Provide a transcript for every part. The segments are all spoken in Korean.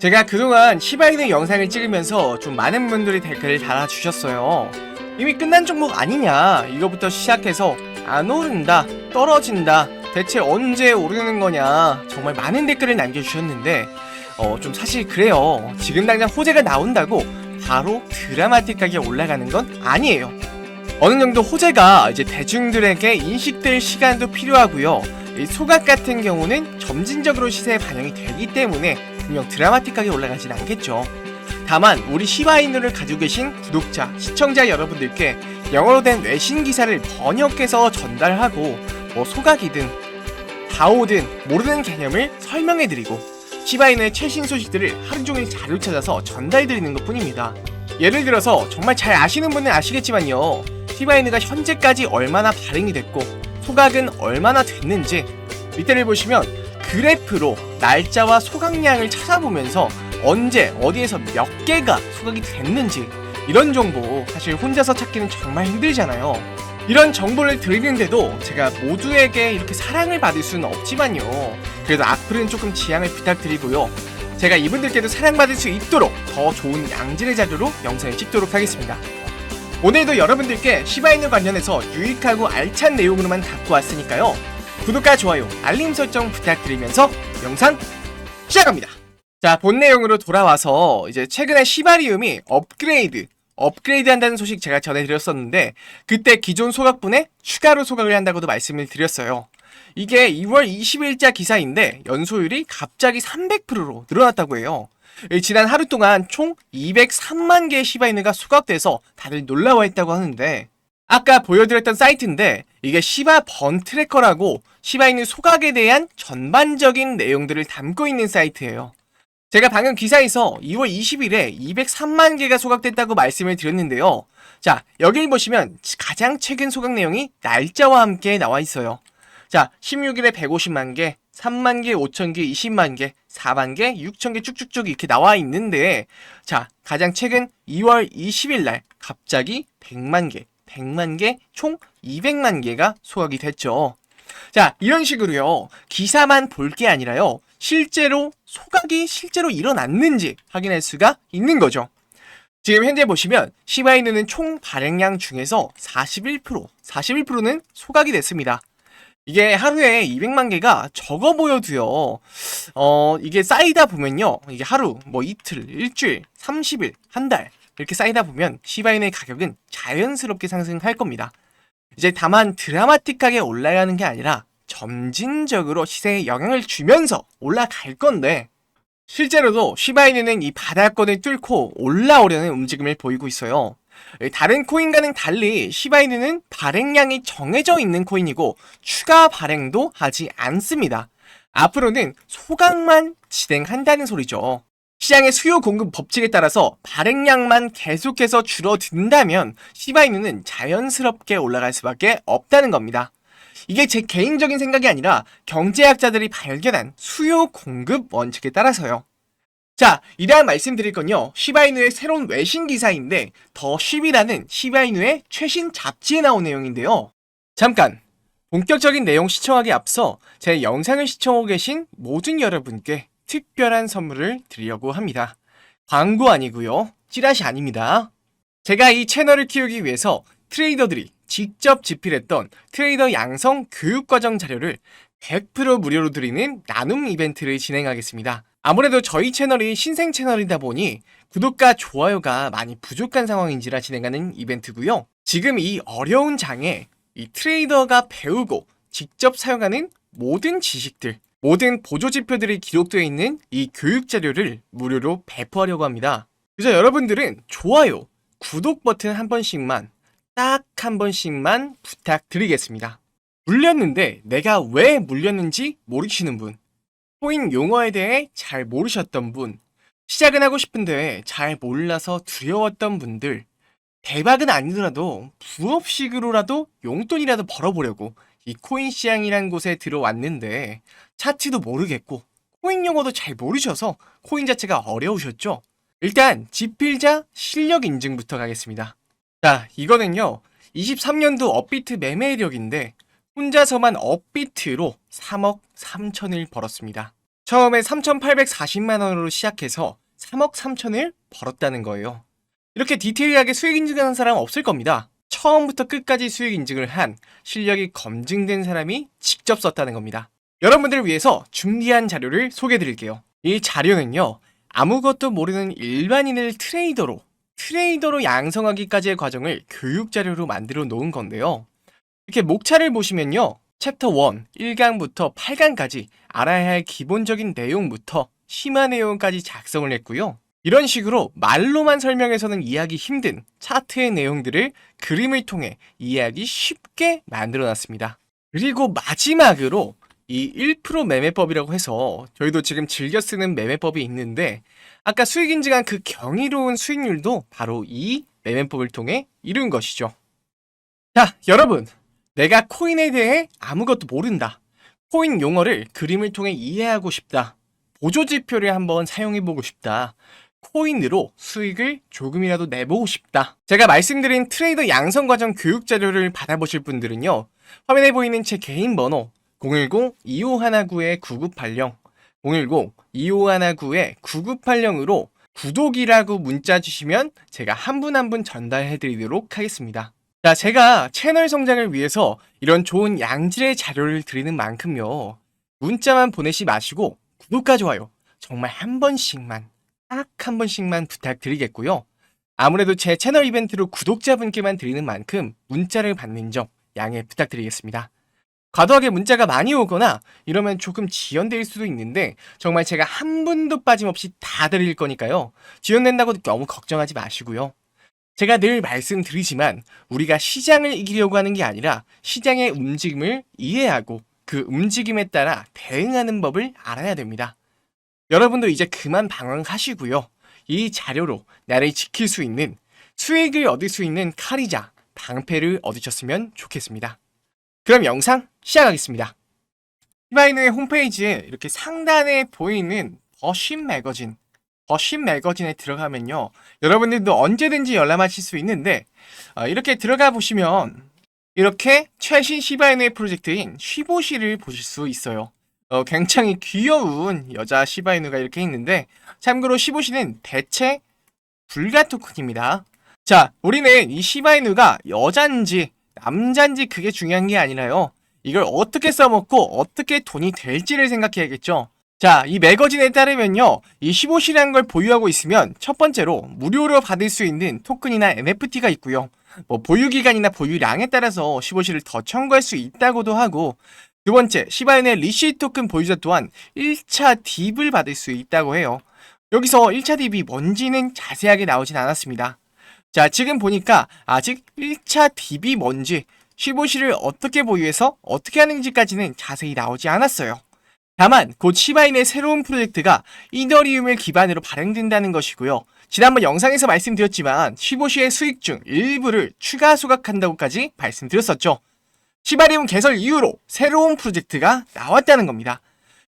제가 그동안 시바이누 영상을 찍으면서 좀 많은 분들이 댓글을 달아주셨어요. 이미 끝난 종목 아니냐? 이거부터 시작해서 안 오른다, 떨어진다, 대체 언제 오르는 거냐? 정말 많은 댓글을 남겨주셨는데, 어, 좀 사실 그래요. 지금 당장 호재가 나온다고 바로 드라마틱하게 올라가는 건 아니에요. 어느 정도 호재가 이제 대중들에게 인식될 시간도 필요하고요. 이 소각 같은 경우는 점진적으로 시세에 반영이 되기 때문에 분명 드라마틱하게 올라가진 않겠죠. 다만 우리 시바이누를 가지고 계신 구독자, 시청자 여러분들께 영어로 된 외신 기사를 번역해서 전달하고 뭐 소각이든 다오든 모르는 개념을 설명해드리고 시바이누의 최신 소식들을 하루 종일 자료 찾아서 전달드리는 것 뿐입니다. 예를 들어서 정말 잘 아시는 분은 아시겠지만요. 시바이누가 현재까지 얼마나 발행이 됐고 소각은 얼마나 됐는지 밑에를 보시면 그래프로 날짜와 소각량을 찾아보면서 언제 어디에서 몇 개가 소각이 됐는지 이런 정보 사실 혼자서 찾기는 정말 힘들잖아요. 이런 정보를 드리는데도 제가 모두에게 이렇게 사랑을 받을 수는 없지만요. 그래도 악플은 조금 지양을 부탁드리고요. 제가 이분들께도 사랑받을 수 있도록 더 좋은 양질의 자료로 영상을 찍도록 하겠습니다. 오늘도 여러분들께 시바이누 관련해서 유익하고 알찬 내용으로만 갖고 왔으니까요. 구독과 좋아요, 알림 설정 부탁드리면서 영상 시작합니다. 자, 본 내용으로 돌아와서 이제 최근에 시바리움이 업그레이드, 업그레이드 한다는 소식 제가 전해드렸었는데 그때 기존 소각분에 추가로 소각을 한다고도 말씀을 드렸어요. 이게 2월 20일자 기사인데 연소율이 갑자기 300%로 늘어났다고 해요. 이 지난 하루 동안 총 203만 개의 시바이누가 소각돼서 다들 놀라워했다고 하는데 아까 보여드렸던 사이트인데 이게 시바 번 트래커라고 시바이누 소각에 대한 전반적인 내용들을 담고 있는 사이트예요. 제가 방금 기사에서 2월 20일에 203만 개가 소각됐다고 말씀을 드렸는데요. 자, 여기 보시면 가장 최근 소각 내용이 날짜와 함께 나와 있어요. 자, 16일에 150만 개, 3만 개, 5천 개, 20만 개, 4만 개, 6천 개 쭉쭉쭉 이렇게 나와 있는데 자, 가장 최근 2월 20일 날 갑자기 100만 개, 100만 개, 총 200만 개가 소각이 됐죠. 자, 이런 식으로요. 기사만 볼 게 아니라요. 실제로 소각이 실제로 일어났는지 확인할 수가 있는 거죠. 지금 현재 보시면 시바이누는 총 발행량 중에서 41%, 41%는 소각이 됐습니다. 이게 하루에 200만 개가 적어 보여도요. 어, 이게 쌓이다 보면요. 이게 하루, 뭐 이틀, 일주일, 30일, 한 달 이렇게 쌓이다 보면 시바이누의 가격은 자연스럽게 상승할 겁니다. 이제 다만 드라마틱하게 올라가는 게 아니라 점진적으로 시세에 영향을 주면서 올라갈 건데 실제로도 시바이누는 이 바닥권을 뚫고 올라오려는 움직임을 보이고 있어요. 다른 코인과는 달리 시바이누는 발행량이 정해져 있는 코인이고 추가 발행도 하지 않습니다. 앞으로는 소각만 진행한다는 소리죠. 시장의 수요 공급 법칙에 따라서 발행량만 계속해서 줄어든다면 시바이누는 자연스럽게 올라갈 수밖에 없다는 겁니다. 이게 제 개인적인 생각이 아니라 경제학자들이 발견한 수요 공급 원칙에 따라서요. 자, 이러한 말씀드릴 건요. 시바이누의 새로운 외신 기사인데 더 쉽이라는 시바이누의 최신 잡지에 나온 내용인데요. 잠깐 본격적인 내용 시청하기 앞서 제 영상을 시청하고 계신 모든 여러분께 특별한 선물을 드리려고 합니다. 광고 아니고요. 찌라시 아닙니다. 제가 이 채널을 키우기 위해서 트레이더들이 직접 집필했던 트레이더 양성 교육과정 자료를 100% 무료로 드리는 나눔 이벤트를 진행하겠습니다. 아무래도 저희 채널이 신생 채널이다 보니 구독과 좋아요가 많이 부족한 상황인지라 진행하는 이벤트고요. 지금 이 어려운 장에 이 트레이더가 배우고 직접 사용하는 모든 지식들, 모든 보조 지표들이 기록되어 있는 이 교육 자료를 무료로 배포하려고 합니다. 그래서 여러분들은 좋아요, 구독 버튼 한 번씩만 딱 한 번씩만 부탁드리겠습니다. 물렸는데 내가 왜 물렸는지 모르시는 분, 코인 용어에 대해 잘 모르셨던 분, 시작은 하고 싶은데 잘 몰라서 두려웠던 분들, 대박은 아니더라도 부업식으로라도 용돈이라도 벌어보려고 이 코인 시장이란 곳에 들어왔는데 차트도 모르겠고 코인 용어도 잘 모르셔서 코인 자체가 어려우셨죠? 일단 지필자 실력 인증부터 가겠습니다. 자, 이거는요. 23년도 업비트 매매력인데 혼자서만 업비트로 3억 3천을 벌었습니다. 처음에 3,840만 원으로 시작해서 3억 3천을 벌었다는 거예요. 이렇게 디테일하게 수익 인증하는 사람 없을 겁니다. 처음부터 끝까지 수익 인증을 한 실력이 검증된 사람이 직접 썼다는 겁니다. 여러분들을 위해서 준비한 자료를 소개해 드릴게요. 이 자료는요, 아무것도 모르는 일반인을 트레이더로, 트레이더로 양성하기까지의 과정을 교육 자료로 만들어 놓은 건데요. 이렇게 목차를 보시면요, 챕터 1, 1강부터 8강까지 알아야 할 기본적인 내용부터 심화 내용까지 작성을 했고요. 이런 식으로 말로만 설명해서는 이해하기 힘든 차트의 내용들을 그림을 통해 이해하기 쉽게 만들어 놨습니다. 그리고 마지막으로 이 1% 매매법이라고 해서 저희도 지금 즐겨 쓰는 매매법이 있는데 아까 수익 인증한 그 경이로운 수익률도 바로 이 매매법을 통해 이룬 것이죠. 자, 여러분. 내가 코인에 대해 아무것도 모른다. 코인 용어를 그림을 통해 이해하고 싶다. 보조 지표를 한번 사용해 보고 싶다. 코인으로 수익을 조금이라도 내보고 싶다. 제가 말씀드린 트레이더 양성 과정 교육 자료를 받아보실 분들은요. 화면에 보이는 제 개인 번호 010-2519-9980 010-2519-9980으로 구독이라고 문자 주시면 제가 한 분 한분 전달해 드리도록 하겠습니다. 자, 제가 채널 성장을 위해서 이런 좋은 양질의 자료를 드리는 만큼요. 문자만 보내시 마시고 구독과 좋아요 정말 한 번씩만 딱 한 번씩만 부탁드리겠고요. 아무래도 제 채널 이벤트로 구독자분께만 드리는 만큼 문자를 받는 점 양해 부탁드리겠습니다. 과도하게 문자가 많이 오거나 이러면 조금 지연될 수도 있는데 정말 제가 한 분도 빠짐없이 다 드릴 거니까요. 지연된다고 너무 걱정하지 마시고요. 제가 늘 말씀드리지만 우리가 시장을 이기려고 하는 게 아니라 시장의 움직임을 이해하고 그 움직임에 따라 대응하는 법을 알아야 됩니다. 여러분도 이제 그만 방황하시고요. 이 자료로 나를 지킬 수 있는 수익을 얻을 수 있는 칼이자 방패를 얻으셨으면 좋겠습니다. 그럼 영상 시작하겠습니다. 히바이누의 홈페이지에 이렇게 상단에 보이는 더신 매거진, 더신 매거진에 들어가면요. 여러분들도 언제든지 열람하실 수 있는데 어, 이렇게 들어가 보시면 이렇게 최신 시바이누의 프로젝트인 쉬보시를 보실 수 있어요. 어, 굉장히 귀여운 여자 시바이누가 이렇게 있는데 참고로 시보시는 대체 불가 토큰입니다. 자, 우리는 이 시바이누가 여잔지 남잔지 그게 중요한 게 아니라요. 이걸 어떻게 써먹고 어떻게 돈이 될지를 생각해야겠죠. 자, 이 매거진에 따르면요. 이 15시라는 걸 보유하고 있으면 첫 번째로 무료로 받을 수 있는 토큰이나 NFT가 있고요. 뭐 보유 기간이나 보유량에 따라서 15시를 더 청구할 수 있다고도 하고 두 번째, 시바인의 리시 토큰 보유자 또한 1차 딥을 받을 수 있다고 해요. 여기서 1차 딥이 뭔지는 자세하게 나오진 않았습니다. 자, 지금 보니까 아직 1차 딥이 뭔지, 15시를 어떻게 보유해서 어떻게 하는지까지는 자세히 나오지 않았어요. 다만 곧 시바인의 새로운 프로젝트가 이더리움을 기반으로 발행된다는 것이고요. 지난번 영상에서 말씀드렸지만 15시의 수익 중 일부를 추가 소각한다고까지 말씀드렸었죠. 시바리움 개설 이후로 새로운 프로젝트가 나왔다는 겁니다.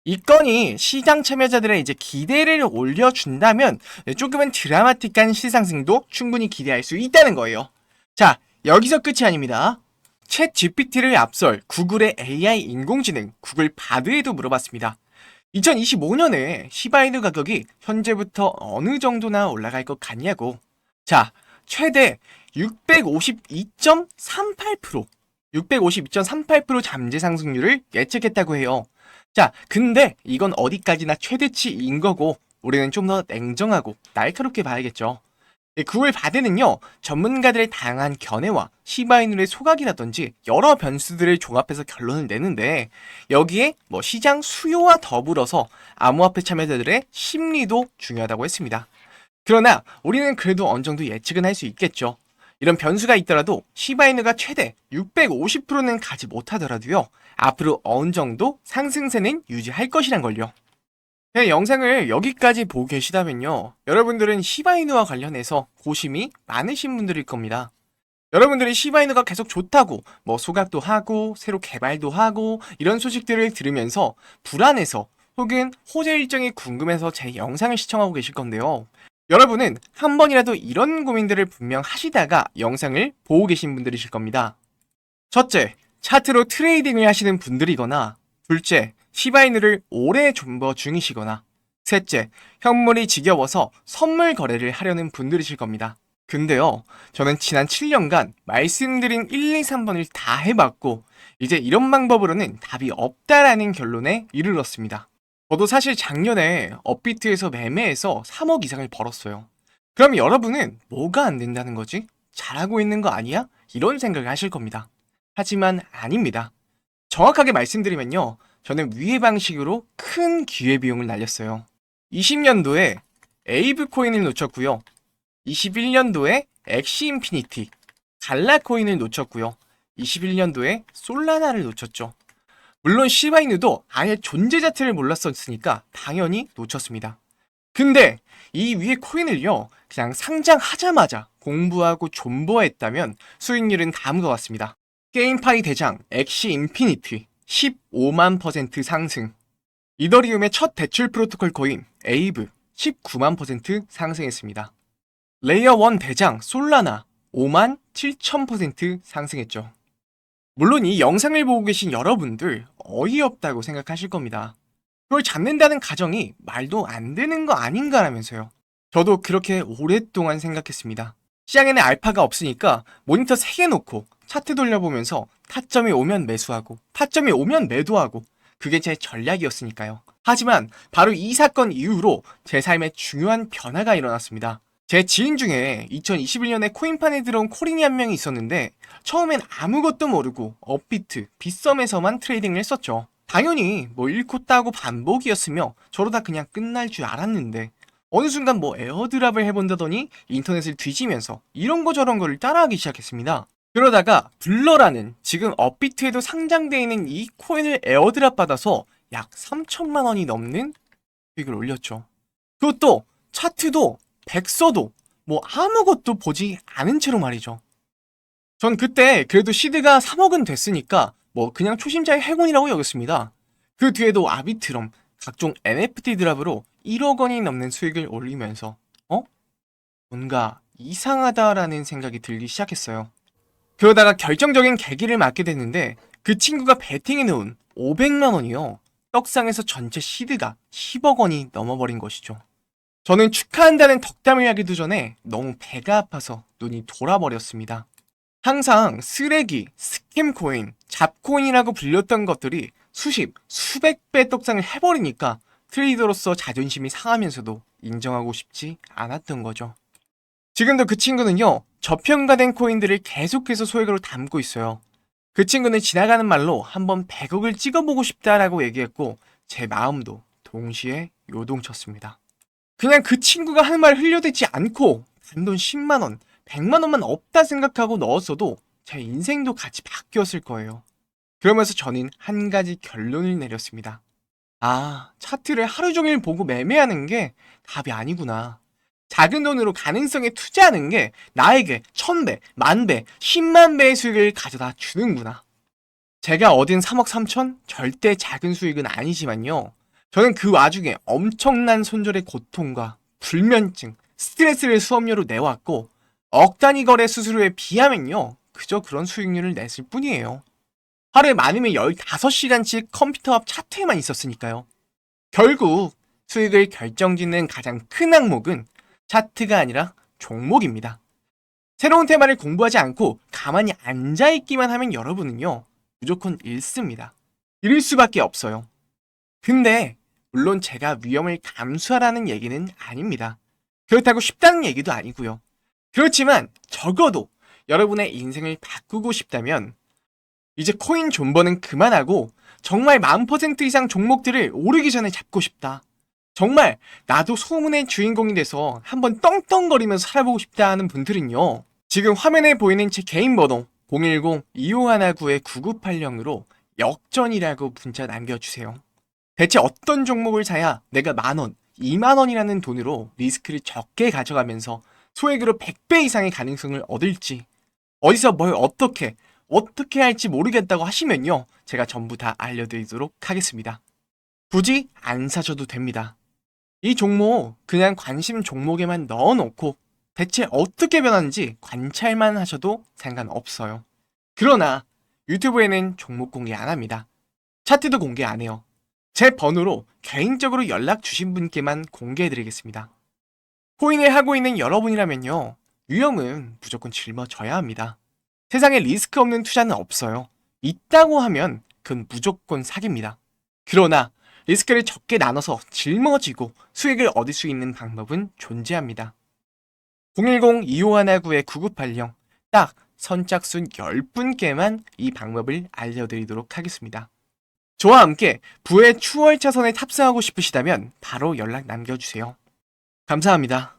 이 건이 시장 참여자들의 이제 기대를 올려준다면 조금은 드라마틱한 시상승도 충분히 기대할 수 있다는 거예요. 자, 여기서 끝이 아닙니다. 챗 GPT를 앞설 구글의 AI 인공지능 구글 바드에도 물어봤습니다. 2025년에 시바이누 가격이 현재부터 어느 정도나 올라갈 것 같냐고. 자, 최대 652.38% 652.38% 잠재 상승률을 예측했다고 해요. 자, 근데 이건 어디까지나 최대치인 거고 우리는 좀 더 냉정하고 날카롭게 봐야겠죠. 구글 바드는요 전문가들의 다양한 견해와 시바이누의 소각이라든지 여러 변수들을 종합해서 결론을 내는데 여기에 뭐 시장 수요와 더불어서 암호화폐 참여자들의 심리도 중요하다고 했습니다. 그러나 우리는 그래도 어느 정도 예측은 할 수 있겠죠. 이런 변수가 있더라도 시바이누가 최대 650%는 가지 못하더라도요 앞으로 어느 정도 상승세는 유지할 것이란 걸요. 네, 영상을 여기까지 보고 계시다면요. 여러분들은 시바이누와 관련해서 고심이 많으신 분들일 겁니다. 여러분들이 시바이누가 계속 좋다고 뭐 소각도 하고 새로 개발도 하고 이런 소식들을 들으면서 불안해서 혹은 호재 일정이 궁금해서 제 영상을 시청하고 계실 건데요. 여러분은 한 번이라도 이런 고민들을 분명 하시다가 영상을 보고 계신 분들이실 겁니다. 첫째, 차트로 트레이딩을 하시는 분들이거나 둘째, 시바이누를 오래 존버 중이시거나 셋째, 현물이 지겨워서 선물 거래를 하려는 분들이실 겁니다. 근데요, 저는 지난 7년간 말씀드린 1, 2, 3번을 다 해봤고, 이제 이런 방법으로는 답이 없다라는 결론에 이르렀습니다. 저도 사실 작년에 업비트에서 매매해서 3억 이상을 벌었어요. 그럼 여러분은 뭐가 안 된다는 거지? 잘하고 있는 거 아니야? 이런 생각을 하실 겁니다. 하지만 아닙니다. 정확하게 말씀드리면요. 저는 위의 방식으로 큰 기회비용을 날렸어요. 20년도에 에이브 코인을 놓쳤고요. 21년도에 엑시 인피니티, 갈라 코인을 놓쳤고요. 21년도에 솔라나를 놓쳤죠. 물론 시바이누도 아예 존재 자체를 몰랐었으니까 당연히 놓쳤습니다. 근데 이 위에 코인을요, 그냥 상장하자마자 공부하고 존버했다면 수익률은 다음과 같습니다. 게임파이 대장 엑시 인피니티 15만 퍼센트 상승. 이더리움의 첫 대출 프로토콜 코인 에이브 19만 퍼센트 상승했습니다. 레이어 1 대장 솔라나 5만 7천 퍼센트 상승했죠. 물론 이 영상을 보고 계신 여러분들 어이없다고 생각하실 겁니다. 그걸 잡는다는 가정이 말도 안 되는 거 아닌가라면서요. 저도 그렇게 오랫동안 생각했습니다. 시장에는 알파가 없으니까 모니터 3개 놓고 차트 돌려보면서 타점이 오면 매수하고 타점이 오면 매도하고 그게 제 전략이었으니까요. 하지만 바로 이 사건 이후로 제 삶에 중요한 변화가 일어났습니다. 제 지인 중에 2021년에 코인판에 들어온 코린이 한 명이 있었는데 처음엔 아무것도 모르고 업비트, 빗썸에서만 트레이딩을 했었죠. 당연히 뭐 잃고 따고 반복이었으며 저러다 그냥 끝날 줄 알았는데 어느 순간 뭐 에어드랍을 해본다더니 인터넷을 뒤지면서 이런 거 저런 거를 따라하기 시작했습니다. 그러다가 블러라는 지금 업비트에도 상장되어 있는 이 코인을 에어드랍 받아서 약 3천만 원이 넘는 수익을 올렸죠. 그것도 차트도 백서도 뭐 아무것도 보지 않은 채로 말이죠. 전 그때 그래도 시드가 3억은 됐으니까 뭐 그냥 초심자의 행운이라고 여겼습니다. 그 뒤에도 아비트럼 각종 NFT 드랍으로 1억 원이 넘는 수익을 올리면서 어? 뭔가 이상하다라는 생각이 들기 시작했어요. 그러다가 결정적인 계기를 맞게 됐는데 그 친구가 베팅해 놓은 500만 원이요. 떡상에서 전체 시드가 10억 원이 넘어버린 것이죠. 저는 축하한다는 덕담을 하기도 전에 너무 배가 아파서 눈이 돌아버렸습니다. 항상 쓰레기, 스캠 코인, 잡코인이라고 불렸던 것들이 수십, 수백 배 떡상을 해버리니까 트레이더로서 자존심이 상하면서도 인정하고 싶지 않았던 거죠. 지금도 그 친구는요, 저평가된 코인들을 계속해서 소액으로 담고 있어요. 그 친구는 지나가는 말로 한번 100억을 찍어보고 싶다라고 얘기했고, 제 마음도 동시에 요동쳤습니다. 그냥 그 친구가 하는 말 흘려대지 않고, 단돈 10만원, 100만원만 없다 생각하고 넣었어도 제 인생도 같이 바뀌었을 거예요. 그러면서 저는 한 가지 결론을 내렸습니다. 아, 차트를 하루 종일 보고 매매하는 게 답이 아니구나. 작은 돈으로 가능성에 투자하는 게 나에게 천배, 만배, 십만 배의 수익을 가져다 주는구나. 제가 얻은 3억 3천? 절대 작은 수익은 아니지만요. 저는 그 와중에 엄청난 손절의 고통과 불면증, 스트레스를 수업료로 내왔고, 억 단위 거래 수수료에 비하면요. 그저 그런 수익률을 냈을 뿐이에요. 하루에 많으면 15시간씩 컴퓨터 앞 차트에만 있었으니까요. 결국 수익을 결정짓는 가장 큰 항목은 차트가 아니라 종목입니다. 새로운 테마를 공부하지 않고 가만히 앉아있기만 하면 여러분은요, 무조건 잃습니다. 잃을 수밖에 없어요. 근데, 물론 제가 위험을 감수하라는 얘기는 아닙니다. 그렇다고 쉽다는 얘기도 아니고요. 그렇지만 적어도 여러분의 인생을 바꾸고 싶다면 이제 코인 존버는 그만하고 정말 만 퍼센트 이상 종목들을 오르기 전에 잡고 싶다. 정말 나도 소문의 주인공이 돼서 한번 떵떵거리면서 살아보고 싶다 하는 분들은요. 지금 화면에 보이는 제 개인 번호 010-2519-9980으로 역전이라고 문자 남겨주세요. 대체 어떤 종목을 사야 내가 만원, 2만원이라는 돈으로 리스크를 적게 가져가면서 소액으로 100배 이상의 가능성을 얻을지 어디서 뭘 어떻게 어떻게 할지 모르겠다고 하시면요. 제가 전부 다 알려드리도록 하겠습니다. 굳이 안 사셔도 됩니다. 이 종목 그냥 관심 종목에만 넣어놓고 대체 어떻게 변하는지 관찰만 하셔도 상관없어요. 그러나 유튜브에는 종목 공개 안 합니다. 차트도 공개 안 해요. 제 번호로 개인적으로 연락 주신 분께만 공개해드리겠습니다. 코인을 하고 있는 여러분이라면요, 유형은 무조건 짊어져야 합니다. 세상에 리스크 없는 투자는 없어요. 있다고 하면 그건 무조건 사기입니다. 그러나 리스크를 적게 나눠서 짊어지고 수익을 얻을 수 있는 방법은 존재합니다. 010-2519-9980, 딱 선착순 10분께만 이 방법을 알려드리도록 하겠습니다. 저와 함께 부의 추월 차선에 탑승하고 싶으시다면 바로 연락 남겨주세요. 감사합니다.